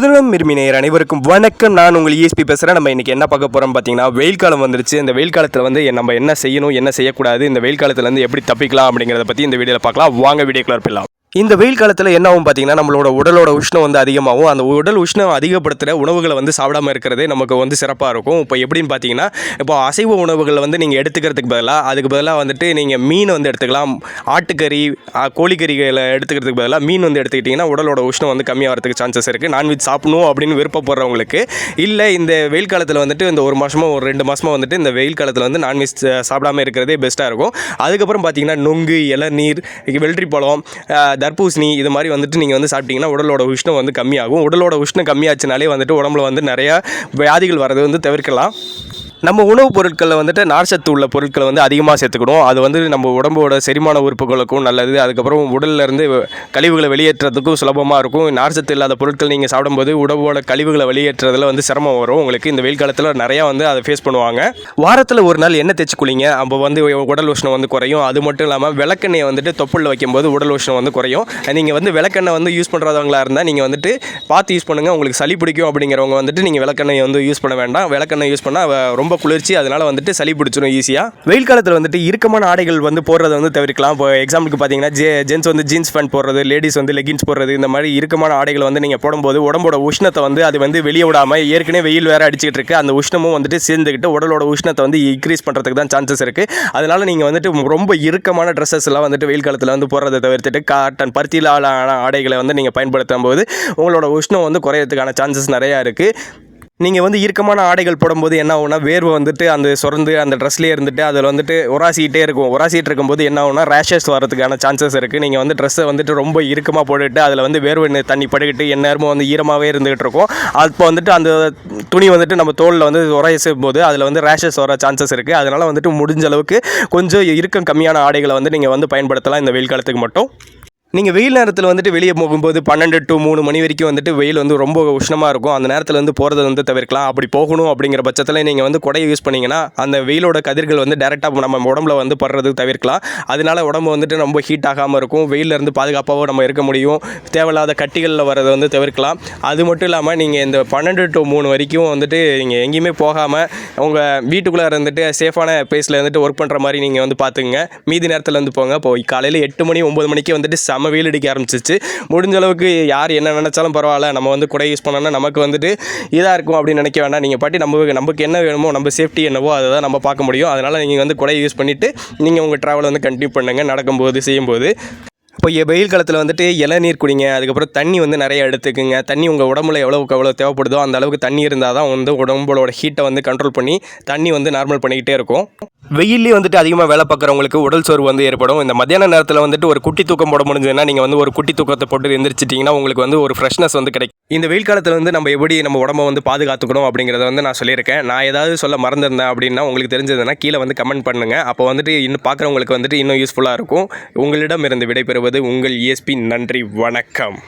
பொதுநலம் விரும்பி அனைவருக்கும் வணக்கம். நான் உங்கள் இஎஸ்பி பேசுகிறேன் நம்ம இன்றைக்கி என்ன பார்க்க போகிறோம் பார்த்தீங்கன்னா வெயில் காலம் வந்துருச்சு. இந்த வெயில் காலத்தில் வந்து நம்ம என்ன செய்யணும் என்ன செய்யக்கூடாது இந்த வெயில் காலத்துலேருந்து எப்படி தப்பிக்கலாம் அப்படிங்கிறத பற்றி இந்த வீடியோவில் பார்க்கலாம். வாங்க வீடியோக்குள்ள போயிடலாம். இந்த வெயில் காலத்தில் என்ன ஆகும் பார்த்தீங்கன்னா நம்மளோட உடலோட உஷ்ணம் வந்து அதிகமாகும். அந்த உடல் உஷ்ணம் அதிகப்படுத்துகிற உணவுகளை வந்து சாப்பிடாம இருக்கிறதே நமக்கு வந்து சிறப்பாக இருக்கும். இப்போ எப்படின்னு பார்த்தீங்கன்னா இப்போ அசைவ உணவுகளை வந்து நீங்கள் எடுத்துக்கிறதுக்கு பதிலாக அதுக்கு பதிலாக வந்துட்டு நீங்கள் மீன் வந்து எடுத்துக்கலாம். ஆட்டுக்கறி கோழிக்கறிகளை எடுத்துக்கிறதுக்கு பதிலாக மீன் வந்து எடுத்துக்கிட்டிங்கன்னா உடலோட உஷ்ணம் வந்து கம்மியாகிறதுக்கு சான்சஸ் இருக்குது நான்வெஜ் சாப்பிடணும் அப்படின்னு விருப்பப்படுறவங்களுக்கு. இல்லை இந்த வெயில் காலத்தில் வந்துட்டு இந்த ஒரு மாதமோ ஒரு ரெண்டு மாதமோ வந்துட்டு இந்த வெயில் காலத்தில் வந்து நான்வெஜ் சாப்பிடாம இருக்கிறதே பெஸ்ட்டாக இருக்கும். அதுக்கப்புறம் பார்த்தீங்கன்னா நொங்கு இளநீர் வெள்ளரி பழம் தர்பூசணி இது மாதிரி வந்துட்டு நீங்கள் வந்து சாப்பிட்டீங்கன்னா உடலோட உஷ்ணம் வந்து கம்மியாகும். உடலோட உஷ்ணம் கம்மியாச்சுனாலே வந்துட்டு உடம்புல வந்து நிறையா வியாதிகள் வரது வந்து தவிர்க்கலாம். நம்ம உணவுப் பொருட்களில் வந்துட்டு நார்ச்சத்து உள்ள பொருட்களை வந்து அதிகமாக சேர்த்துக்கணும் அது வந்து நம்ம உடம்போட செரிமான உறுப்புகளுக்கும் நல்லது. அதுக்கப்புறம் உடல்ல இருந்து கழிவுகளை வெளியேற்றுறதுக்கும் சுலபமாக இருக்கும். நார்ச்சத்து இல்லாத பொருட்கள் நீங்கள் சாப்பிடும்போது உடம்போட கழிவுகளை வெளியேற்றுறதுல வந்து சிரமம் வரும். உங்களுக்கு இந்த வெயில் காலத்தில் நிறையா வந்து அதை ஃபேஸ் பண்ணுவாங்க. வாரத்தில் ஒரு நாள் எண்ணெய் தேய்ச்சி குளிங்க. அப்போ வந்து உடல் உஷ்ணம் வந்து குறையும். அது மட்டும் இல்லாமல் விளக்கெண்ணெயை வந்துட்டு தொப்புளில் வைக்கும்போது உடல் உஷ்ணம் வந்து குறையும். நீங்கள் வந்து விளக்கெண்ணெய் வந்து யூஸ் பண்ணுறவங்களா இருந்தால் நீங்கள் வந்துட்டு பார்த்து யூஸ் பண்ணுங்கள் உங்களுக்கு சளி பிடிக்கும் அப்படிங்கிறவங்க வந்துட்டு நீங்கள் விளக்கெண்ணெய் வந்து யூஸ் பண்ண வேண்டாம். விளக்கெண்ணெய் யூஸ் பண்ணால் ரொம்ப ரொம்ப குளிர்ச்சி அதனால் வந்துட்டு சளி பிடிச்சிடும் ஈஸியாக வெயில் காலத்தில் வந்துட்டு இறுக்கமான ஆடைகள் வந்து போடுறத வந்து தவிர்க்கலாம். இப்போ எக்ஸாம்பிளுக்கு பார்த்தீங்கன்னா ஜே ஜென்ஸ் வந்து ஜீன்ஸ் பேண்ட் போடுறது லேடிஸ் வந்து லெகின்ஸ் போடுறது இந்த மாதிரி இறுக்கமான ஆடைகள் வந்து நீங்கள் போடும்போது உடம்போட உஷ்ணத்தை வந்து அது வந்து வெளியே விடாமல் ஏற்கனவே வெயில் வேறு அடிச்சுக்கிட்டு இருக்கு. அந்த உஷ்ணமும் வந்துட்டு சேர்ந்துக்கிட்டு உடலோட உஷ்ணத்தை வந்து இன்க்ரீஸ் பண்ணுறதுக்கு தான் சான்சஸ் இருக்குது அதனால் நீங்கள் வந்துட்டு ரொம்ப இறுக்கமான ட்ரெஸ்ஸஸ் எல்லாம் வந்துட்டு வெயில் காலத்தில் வந்து போடுறதை தவிர்த்துட்டு காட்டன் பருத்தியில் ஆடைகளை வந்து நீங்கள் பயன்படுத்தும் போது உங்களோட உஷ்ணம் வந்து குறையிறதுக்கான சான்சஸ் நிறையா இருக்குது நீங்கள் வந்து இறுக்கமான ஆடைகள் போடும்போது என்ன ஆகும்னா வேர்வை வந்துட்டு அந்த சுரந்து அந்த ட்ரெஸ்லேயே இருந்துட்டு அதில் வந்துட்டு உராசிக்கிட்டே இருக்கும். உராசிட்டு இருக்கும்போது என்ன ஆகும்னா ரேஷஸ் வரதுக்கான சான்சஸ் இருக்குது நீங்கள் வந்து ட்ரெஸ்ஸை வந்துட்டு ரொம்ப இறுக்கமாக போட்டுட்டு அதில் வந்து வேர்வை தண்ணி படுக்கிட்டு எந்நேரமும் வந்து ஈரமாகவே இருந்துகிட்டு இருக்கும். அப்போ வந்துட்டு அந்த துணி வந்துட்டு நம்ம தோலில் வந்து உராயும் போது அதில் வந்து ரேஷஸ் வர சான்சஸ் இருக்குது அதனால் வந்துட்டு முடிஞ்ச அளவுக்கு கொஞ்சம் இறுக்கம் கம்மியான ஆடைகளை வந்து நீங்கள் வந்து பயன்படுத்தலாம் இந்த வெயில் காலத்துக்கு மட்டும். நீங்கள் வெயில் நேரத்தில் வந்துட்டு வெளியே போகும்போது பன்னெண்டு டு மூணு மணி வரைக்கும் வந்துட்டு வெயில் வந்து ரொம்ப உஷ்ணமாக இருக்கும். அந்த நேரத்தில் வந்து போகிறத வந்து தவிர்க்கலாம். அப்படி போகணும் அப்படிங்கிற பட்சத்தில் நீங்கள் வந்து கொடையை யூஸ் பண்ணிங்கன்னா அந்த வெயிலோட கதிர்கள் வந்து டேரெக்டாக நம்ம உடம்புல வந்து படுறதுக்கு தவிர்க்கலாம். அதனால உடம்பு வந்துட்டு ரொம்ப ஹீட் ஆகாமல் இருக்கும். வெயிலேருந்து இருந்து பாதுகாப்பாகவும் நம்ம இருக்க முடியும். தேவையில்லாத கட்டிகளில் வரதை வந்து தவிர்க்கலாம். அது மட்டும் இல்லாமல் நீங்கள் இந்த பன்னெண்டு டு மூணு வரைக்கும் வந்துட்டு நீங்கள் எங்கேயுமே போகாமல் உங்கள் வீட்டுக்குள்ளே இருந்துட்டு சேஃபான பிளேஸில் இருந்துட்டு ஒர்க் பண்ணுற மாதிரி நீங்கள் வந்து பார்த்துங்க மீதி நேரத்தில் வந்து போங்க. இப்போ காலையில் எட்டு மணி ஒம்பது மணிக்கு வந்துட்டு செம்ம வெயில் அடிக்க ஆரம்பிச்சிச்சு முடிஞ்ச அளவுக்கு யார் என்ன நினச்சாலும் பரவாயில்ல. நம்ம வந்து குடை யூஸ் பண்ணோன்னா நமக்கு வந்துட்டு இதாக இருக்கும் அப்படின்னு நினைக்க வேண்டாம். நீங்கள் பாட்டி நம்ம நமக்கு என்ன வேணுமோ நம்ம சேஃப்டி என்னவோ அதை தான் நம்ம பார்க்க முடியும். அதனால் நீங்கள் வந்து குடை யூஸ் பண்ணிவிட்டு நீங்கள் உங்கள் ட்ராவலை வந்து கண்டினியூ பண்ணுங்கள் நடக்கும்போது செய்யும்போது. இப்போ வெயில் காலத்தில் வந்துட்டு இளநீர் குடிங்க அதுக்கப்புறம் தண்ணி வந்து நிறைய எடுத்துக்குங்க. தண்ணி உங்கள் உடம்புல எவ்வளோக்கு எவ்வளோ தேவைப்படுதோ அந்த அளவுக்கு தண்ணி இருந்தால் தான் வந்து உடம்போட ஹீட்டை வந்து கண்ட்ரோல் பண்ணி தண்ணி வந்து நார்மல் பண்ணிக்கிட்டே இருக்கும். வெயிலே வந்துட்டு அதிகமாக வேலை பார்க்குறவங்களுக்கு உடல் சோர்வு வந்து ஏற்படும். இந்த மத்தியான நேரத்தில் வந்துட்டு ஒரு குட்டி தூக்கம் போட முடிஞ்சதுன்னா நீங்கள் வந்து ஒரு குட்டி தூக்கத்தை போட்டு எந்திரிச்சிட்டிங்கன்னா உங்களுக்கு வந்து ஒரு ஃப்ரெஷ்னஸ் வந்து கிடைக்கும். இந்த வெயில் காலத்தில் வந்து நம்ம எப்படி நம்ம உடம்ப வந்து பாதுகாத்துக்கணும் அப்படிங்கிறத வந்து நான் சொல்லியிருக்கேன். நான் ஏதாவது சொல்ல மறந்துருந்தேன் அப்படின்னா உங்களுக்கு தெரிஞ்சதுன்னா கீழே வந்து கமெண்ட் பண்ணுங்கள் அப்போ வந்துட்டு இன்னும் பார்க்குறவங்களுக்கு வந்துட்டு இன்னும் யூஸ்ஃபுல்லாக இருக்கும். உங்களிடம் இருந்து விடைபெறும் விடைபெறுவது உங்கள் இஎஸ்பி நன்றி வணக்கம்.